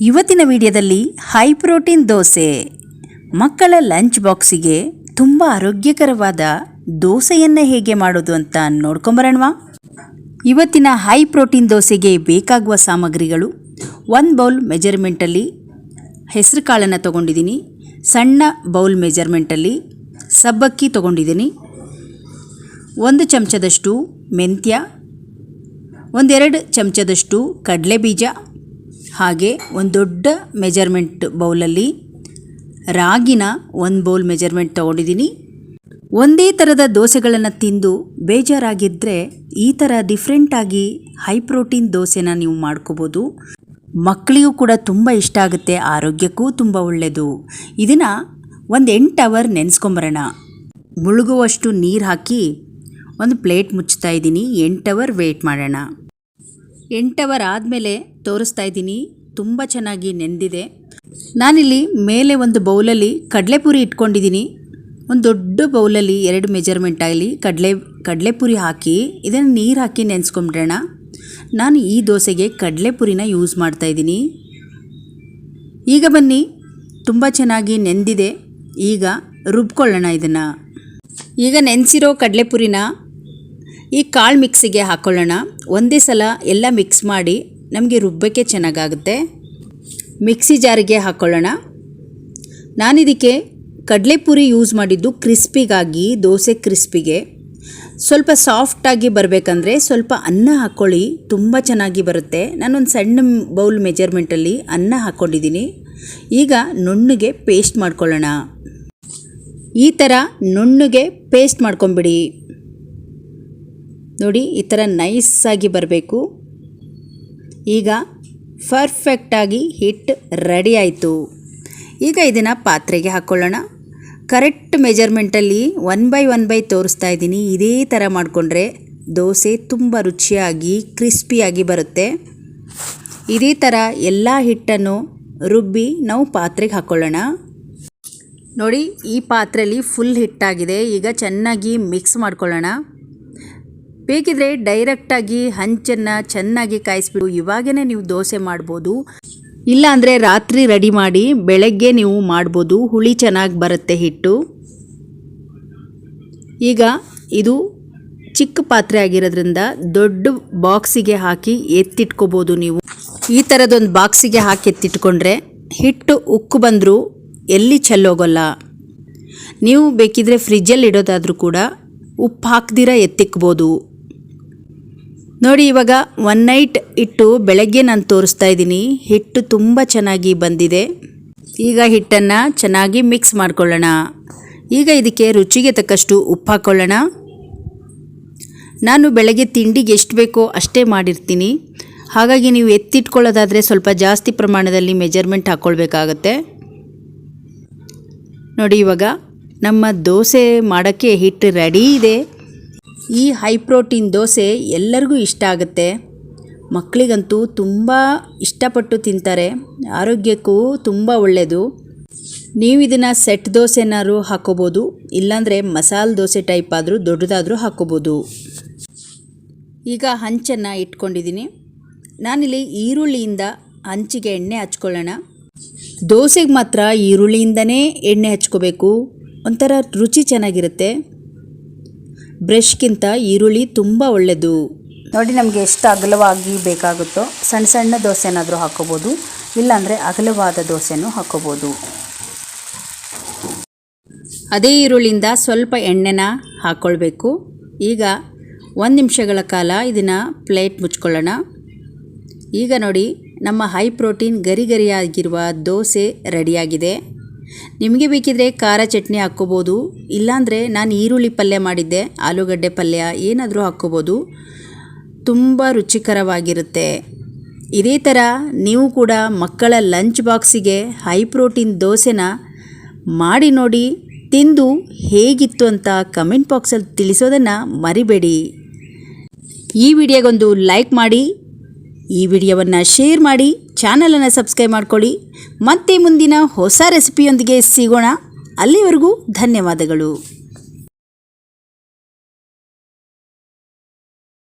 ಇವತ್ತಿನ ವಿಡಿಯೋದಲ್ಲಿ high protein dosa. ಮಕ್ಕಳ ಲಂಚ್ ಬಾಕ್ಸಿಗೆ ತುಂಬ ಆರೋಗ್ಯಕರವಾದ ದೋಸೆಯನ್ನು ಹೇಗೆ ಮಾಡೋದು ಅಂತ ನೋಡ್ಕೊಂಬರೋಣವಾ. ಇವತ್ತಿನ ಹೈ ಪ್ರೋಟೀನ್ ದೋಸೆಗೆ ಬೇಕಾಗುವ ಸಾಮಗ್ರಿಗಳು. ಒಂದು ಬೌಲ್ ಮೆಜರ್ಮೆಂಟಲ್ಲಿ ಹೆಸರು ಕಾಳನ್ನು ತೊಗೊಂಡಿದ್ದೀನಿ. ಸಣ್ಣ ಬೌಲ್ ಮೆಜರ್ಮೆಂಟಲ್ಲಿ ಸಬ್ಬಕ್ಕಿ ತೊಗೊಂಡಿದ್ದೀನಿ. ಒಂದು ಚಮಚದಷ್ಟು ಮೆಂತ್ಯ. ಒಂದೆರಡು ಚಮಚದಷ್ಟು ಕಡಲೆ ಬೀಜ ಹಾಗೆ ಒಂದು ದೊಡ್ಡ ಮೆಜರ್ಮೆಂಟ್ ಬೌಲಲ್ಲಿ ರಾಗಿನ ಒಂದು ಬೌಲ್ ಮೆಜರ್ಮೆಂಟ್ ತೊಗೊಂಡಿದ್ದೀನಿ ಒಂದೇ ಥರದ ದೋಸೆಗಳನ್ನು ತಿಂದು ಬೇಜಾರಾಗಿದ್ದರೆ ಈ ಥರ ಡಿಫ್ರೆಂಟಾಗಿ ಹೈ ಪ್ರೋಟೀನ್ ದೋಸೆನ ನೀವು ಮಾಡ್ಕೋಬೋದು. ಮಕ್ಕಳಿಗೂ ಕೂಡ ತುಂಬ ಇಷ್ಟ ಆಗುತ್ತೆ, ಆರೋಗ್ಯಕ್ಕೂ ತುಂಬ ಒಳ್ಳೆಯದು ಇದನ್ನು ಒಂದು ಎಂಟು ಅವರ್ ನೆನೆಸ್ಕೊಂಬರೋಣ. ಮುಳುಗುವಷ್ಟು ನೀರು ಹಾಕಿ ಒಂದು ಪ್ಲೇಟ್ ಮುಚ್ತಾ ಇದ್ದೀನಿ ಎಂಟು ಅವರ್ ವೇಟ್ ಮಾಡೋಣ. ಎಂಟು ಅವರ್ ಆದಮೇಲೆ ತೋರಿಸ್ತಾ ಇದ್ದೀನಿ. ತುಂಬ ಚೆನ್ನಾಗಿ ನೆಂದಿದೆ. ನಾನಿಲ್ಲಿ ಮೇಲೆ ಒಂದು ಬೌಲಲ್ಲಿ ಕಡಲೆಪುರಿ ಇಟ್ಕೊಂಡಿದ್ದೀನಿ. ಒಂದು ದೊಡ್ಡ ಬೌಲಲ್ಲಿ ಎರಡು ಮೆಜರ್ಮೆಂಟ್ ಆಗಲಿ, ಕಡಲೆ, ಕಡಲೆಪುರಿ ಹಾಕಿ, ಇದನ್ನು ನೀರು ಹಾಕಿ ನೆನೆಸ್ಕೊಂಬಿಡೋಣ. ನಾನು ಈ ದೋಸೆಗೆ ಕಡಲೆಪುರಿನ ಯೂಸ್ ಮಾಡ್ತಾ ಇದ್ದೀನಿ. ಈಗ ಬನ್ನಿ. ತುಂಬ ಚೆನ್ನಾಗಿ ನೆಂದಿದೆ. ಈಗ ರುಬ್ಕೊಳ್ಳೋಣ ಇದನ್ನು. ಈಗ ನೆನೆಸಿರೋ ಕಡಲೆಪುರಿನ ಈ ಕಾಳು ಮಿಕ್ಸಿಗೆ ಹಾಕ್ಕೊಳ್ಳೋಣ ಒಂದೇ ಸಲ ಎಲ್ಲ ಮಿಕ್ಸ್ ಮಾಡಿ ನಮಗೆ ರುಬ್ಬಕ್ಕೆ ಚೆನ್ನಾಗಾಗುತ್ತೆ. ಮಿಕ್ಸಿ ಜಾರಿಗೆ ಹಾಕ್ಕೊಳ್ಳೋಣ ನಾನಿದಕ್ಕೆ ಕಡಲೆಪುರಿ ಯೂಸ್ ಮಾಡಿದ್ದು ಕ್ರಿಸ್ಪಿಗಾಗಿ, ದೋಸೆ ಕ್ರಿಸ್ಪಿಗೆ. ಸ್ವಲ್ಪ ಸಾಫ್ಟಾಗಿ ಬರಬೇಕಂದ್ರೆ ಸ್ವಲ್ಪ ಅನ್ನ ಹಾಕ್ಕೊಳ್ಳಿ ತುಂಬ ಚೆನ್ನಾಗಿ ಬರುತ್ತೆ. ನಾನೊಂದು ಸಣ್ಣ ಬೌಲ್ ಮೆಜರ್ಮೆಂಟಲ್ಲಿ ಅನ್ನ ಹಾಕ್ಕೊಂಡಿದ್ದೀನಿ ಈಗ ನುಣ್ಣಗೆ ಪೇಸ್ಟ್ ಮಾಡ್ಕೊಳ್ಳೋಣ. ಈ ಥರ ನುಣ್ಣಗೆ ಪೇಸ್ಟ್ ಮಾಡ್ಕೊಂಬಿಡಿ. ನೋಡಿ, ಈ ಥರ ನೈಸಾಗಿ ಬರಬೇಕು. ಈಗ ಪರ್ಫೆಕ್ಟಾಗಿ ಹಿಟ್ಟು ರೆಡಿ ಆಯಿತು. ಈಗ ಇದನ್ನು ಪಾತ್ರೆಗೆ ಹಾಕ್ಕೊಳ್ಳೋಣ ಕರೆಕ್ಟ್ ಮೆಜರ್ಮೆಂಟಲ್ಲಿ ಒನ್ ಬೈ ಒನ್ ಬೈ ತೋರಿಸ್ತಾ ಇದ್ದೀನಿ. ಇದೇ ಥರ ಮಾಡಿಕೊಂಡ್ರೆ ದೋಸೆ ತುಂಬ ರುಚಿಯಾಗಿ ಕ್ರಿಸ್ಪಿಯಾಗಿ ಬರುತ್ತೆ. ಇದೇ ಥರ ಎಲ್ಲ ಹಿಟ್ಟನ್ನು ರುಬ್ಬಿ ನಾವು ಪಾತ್ರೆಗೆ ಹಾಕ್ಕೊಳ್ಳೋಣ ನೋಡಿ, ಈ ಪಾತ್ರೆಯಲ್ಲಿ ಫುಲ್ ಹಿಟ್ಟಾಗಿದೆ ಈಗ ಚೆನ್ನಾಗಿ ಮಿಕ್ಸ್ ಮಾಡ್ಕೊಳ್ಳೋಣ. ಬೇಕಿದ್ರೆ ಡೈರೆಕ್ಟಾಗಿ ಹಂಚನ್ನು ಚೆನ್ನಾಗಿ ಕಾಯಿಸ್ಬಿಟ್ಟು ಇವಾಗೇ ನೀವು ದೋಸೆ ಮಾಡ್ಬೋದು. ಇಲ್ಲ ಅಂದರೆ ರಾತ್ರಿ ರೆಡಿ ಮಾಡಿ ಬೆಳಗ್ಗೆ ನೀವು ಮಾಡ್ಬೋದು. ಹುಳಿ ಚೆನ್ನಾಗಿ ಬರುತ್ತೆ ಹಿಟ್ಟು. ಈಗ ಇದು ಚಿಕ್ಕ ಪಾತ್ರೆ ಆಗಿರೋದ್ರಿಂದ ದೊಡ್ಡ ಬಾಕ್ಸಿಗೆ ಹಾಕಿ ಎತ್ತಿಟ್ಕೋಬೋದು ನೀವು. ಈ ಥರದೊಂದು ಬಾಕ್ಸಿಗೆ ಹಾಕಿ ಎತ್ತಿಟ್ಕೊಂಡ್ರೆ ಹಿಟ್ಟು ಉಕ್ಕು ಬಂದರೂ ಎಲ್ಲಿ ಚೆಲ್ಲೋಗಲ್ಲ. ನೀವು ಬೇಕಿದ್ರೆ ಫ್ರಿಜ್ಜಲ್ಲಿ ಇಡೋದಾದರೂ ಕೂಡ ಉಪ್ಪು ಹಾಕ್ದಿರ ಎತ್ತಿಕ್ಬೋದು. ನೋಡಿ, ಇವಾಗ ಒನ್ ನೈಟ್ ಇಟ್ಟು ಬೆಳಗ್ಗೆ ನಾನು ತೋರಿಸ್ತಾ ಇದ್ದೀನಿ. ಹಿಟ್ಟು ತುಂಬ ಚೆನ್ನಾಗಿ ಬಂದಿದೆ. ಈಗ ಹಿಟ್ಟನ್ನು ಚೆನ್ನಾಗಿ ಮಿಕ್ಸ್ ಮಾಡ್ಕೊಳ್ಳೋಣ. ಈಗ ಇದಕ್ಕೆ ರುಚಿಗೆ ತಕ್ಕಷ್ಟು ಉಪ್ಪು ಹಾಕ್ಕೊಳ್ಳೋಣ ನಾನು ಬೆಳಗ್ಗೆ ತಿಂಡಿಗೆ ಎಷ್ಟು ಬೇಕೋ ಅಷ್ಟೇ ಮಾಡಿರ್ತೀನಿ. ಹಾಗಾಗಿ ನೀವು ಎತ್ತಿಟ್ಕೊಳ್ಳೋದಾದರೆ ಸ್ವಲ್ಪ ಜಾಸ್ತಿ ಪ್ರಮಾಣದಲ್ಲಿ ಮೆಜರ್ಮೆಂಟ್ ಹಾಕ್ಕೊಳ್ಬೇಕಾಗತ್ತೆ ನೋಡಿ, ಇವಾಗ ನಮ್ಮ ದೋಸೆ ಮಾಡೋಕ್ಕೆ ಹಿಟ್ಟು ರೆಡಿ ಇದೆ. ಈ ಹೈ ಪ್ರೋಟೀನ್ ದೋಸೆ ಎಲ್ಲರಿಗೂ ಇಷ್ಟ ಆಗುತ್ತೆ. ಮಕ್ಕಳಿಗಂತೂ ತುಂಬ ಇಷ್ಟಪಟ್ಟು ತಿಂತಾರೆ. ಆರೋಗ್ಯಕ್ಕೂ ತುಂಬ ಒಳ್ಳೆಯದು ನೀವು ಇದನ್ನು ಸೆಟ್ ದೋಸೆನಾದ್ರೂ ಹಾಕೋಬೋದು, ಇಲ್ಲಾಂದರೆ ಮಸಾಲೆ ದೋಸೆ ಟೈಪ್ ಆದರೂ ದೊಡ್ಡದಾದರೂ ಹಾಕೋಬೋದು. ಈಗ ಹಂಚನ್ನು ಇಟ್ಕೊಂಡಿದ್ದೀನಿ. ನಾನಿಲ್ಲಿ ಈರುಳ್ಳಿಯಿಂದ ಹಂಚಿಗೆ ಎಣ್ಣೆ ಹಚ್ಕೊಳ್ಳೋಣ. ದೋಸೆಗೆ ಮಾತ್ರ ಈರುಳ್ಳಿಯಿಂದನೇ ಎಣ್ಣೆ ಹಚ್ಕೋಬೇಕು. ಒಂಥರ ರುಚಿ ಚೆನ್ನಾಗಿರುತ್ತೆ. ಬ್ರಷ್ಗಿಂತ ಈರುಳ್ಳಿ ತುಂಬ ಒಳ್ಳೆಯದು ನೋಡಿ ನಮಗೆ ಎಷ್ಟು ಅಗಲವಾಗಿ ಬೇಕಾಗುತ್ತೋ ಸಣ್ಣ ಸಣ್ಣ ದೋಸೆನಾದರೂ ಹಾಕೋಬೋದು ಇಲ್ಲಾಂದರೆ ಅಗಲವಾದ ದೋಸೆನೂ ಹಾಕೋಬೋದು. ಅದೇ ಈರುಳ್ಳಿಯಿಂದ ಸ್ವಲ್ಪ ಎಣ್ಣೆನ ಹಾಕ್ಕೊಳ್ಬೇಕು ಈಗ ಒಂದು ನಿಮಿಷಗಳ ಕಾಲ ಇದನ್ನು ಪ್ಲೇಟ್ ಮುಚ್ಕೊಳ್ಳೋಣ. ಈಗ ನೋಡಿ ನಮ್ಮ ಹೈ ಪ್ರೋಟೀನ್ ಗರಿ ಗರಿಯಾಗಿರುವ ದೋಸೆ ರೆಡಿಯಾಗಿದೆ. ನಿಮಗೆ ಬೇಕಿದ್ರೆ ಖಾರ ಚಟ್ನಿ ಹಾಕ್ಕೋಬೋದು, ಇಲ್ಲಾಂದರೆ ನಾನು ಈರುಳ್ಳಿ ಪಲ್ಯ ಮಾಡಿದ್ದೆ, ಆಲೂಗಡ್ಡೆ ಪಲ್ಯ ಏನಾದರೂ ಹಾಕ್ಕೋಬೋದು. ತುಂಬ ರುಚಿಕರವಾಗಿರುತ್ತೆ. ಇದೇ ಥರ ನೀವು ಕೂಡ ಮಕ್ಕಳ ಲಂಚ್ ಬಾಕ್ಸಿಗೆ ಹೈ ಪ್ರೋಟೀನ್ ದೋಸೆನ ಮಾಡಿ ನೋಡಿ, ತಿಂದು ಹೇಗಿತ್ತು ಅಂತ ಕಮೆಂಟ್ ಬಾಕ್ಸಲ್ಲಿ ತಿಳಿಸೋದನ್ನು ಮರಿಬೇಡಿ. ಈ ವಿಡಿಯೋಗೊಂದು ಲೈಕ್ ಮಾಡಿ ಈ ವಿಡಿಯೋವನ್ನು ಶೇರ್ ಮಾಡಿ ಚಾನಲನ್ನು ಸಬ್ಸ್ಕ್ರೈಬ್ ಮಾಡ್ಕೊಳ್ಳಿ. ಮತ್ತೆ ಮುಂದಿನ ಹೊಸ ರೆಸಿಪಿಯೊಂದಿಗೆ ಸಿಗೋಣ. ಅಲ್ಲಿವರೆಗೂ ಧನ್ಯವಾದಗಳು.